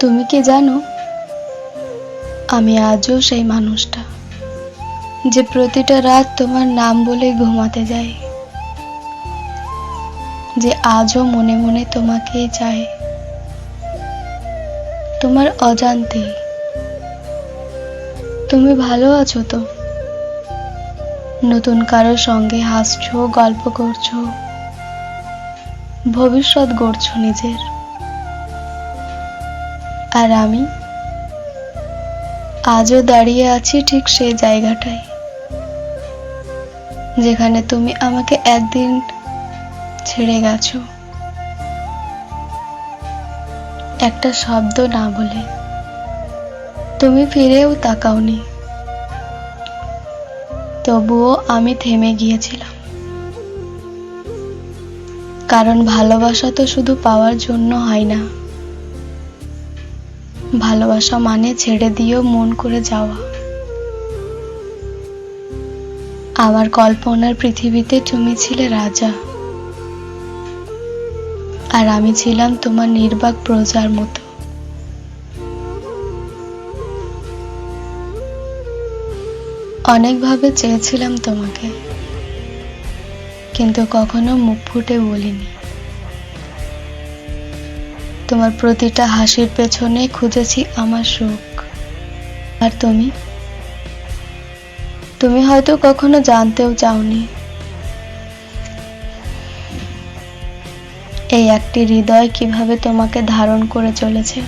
তুমি কি জানো? আমি আজও সেই মানুষটা, যে প্রতিটা রাত তোমার নাম বলে ঘুমাতে যায়, যে আজও মনে মনে তোমাকেই চায়। তোমার অজান্তে তুমি ভালো আছো তো? নতুন কারোর সঙ্গে হাসছো, গল্প করছ, ভবিষ্যৎ গড়ছো নিজের। আর আমি? আজও দাঁড়িয়ে আছি ঠিক সেই জায়গাটায়, যেখানে তুমি আমাকে একদিন ছেড়ে গেছো। একটা শব্দ না বলে। তুমি ফিরেও তাকাওনি। তবুও আমি থেমে গিয়েছিলাম। কারণ ভালোবাসা তো শুধু পাওয়ার জন্য হয় না। ভালোবাসা মানে ছেড়ে দিয়েও মন করে যাওয়া। আমার কল্পনার পৃথিবীতে তুমি ছিলে রাজা। আর আমি ছিলাম তোমার নির্বাক প্রজার মতো। অনেকভাবে চেয়েছিলাম তোমাকে, কিন্তু কখনো মুখ ফুটে বলিনি। তোমার প্রতিটা হাসির পেছনে খুঁজেছি আমার সুখ। আর তুমি? তুমি হয়তো কখনো জানতেও চাওনি। এই একটি হৃদয় কীভাবে তোমাকে ধারণ করে চলেছে?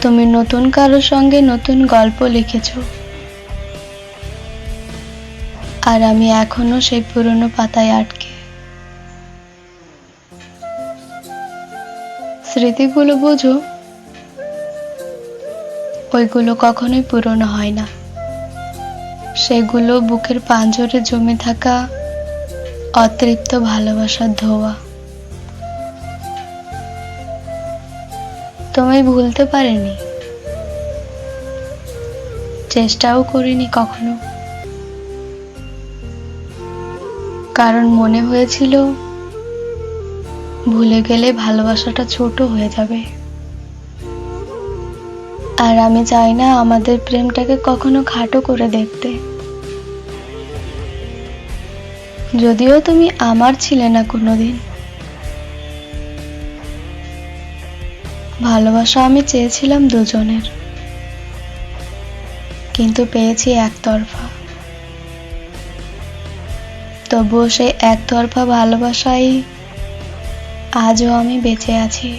তুমি নতুন কারোর সঙ্গে নতুন গল্প লিখেছ। আর আমি এখনও সেই পুরনো পাতায় আটকে স্মৃতিগুলো বোঝো। ওইগুলো কখনোই পুরনো হয় না। সেগুলো বুকের পাঞ্জরে জমে থাকা অতৃপ্ত ভালোবাসার ধোয়া। তোমায় ভুলতে পারিনি। চেষ্টাও করিনি কখনো। কারণ মনে হয়েছিল ভুলে গেলে ভালোবাসাটা ছোট হয়ে যাবে। আর আমি চাই না আমাদের প্রেমটাকে কখনো খাটো করে দেখতে। যদিও তুমি আমার ছিলে না কোনোদিন। ভালোবাসা আমি চেয়েছিলাম দুজনের। কিন্তু পেয়েছি একতরফা। তবুও সেই একতরফা ভালোবাসাই আজও আমি বেঁচে আছি।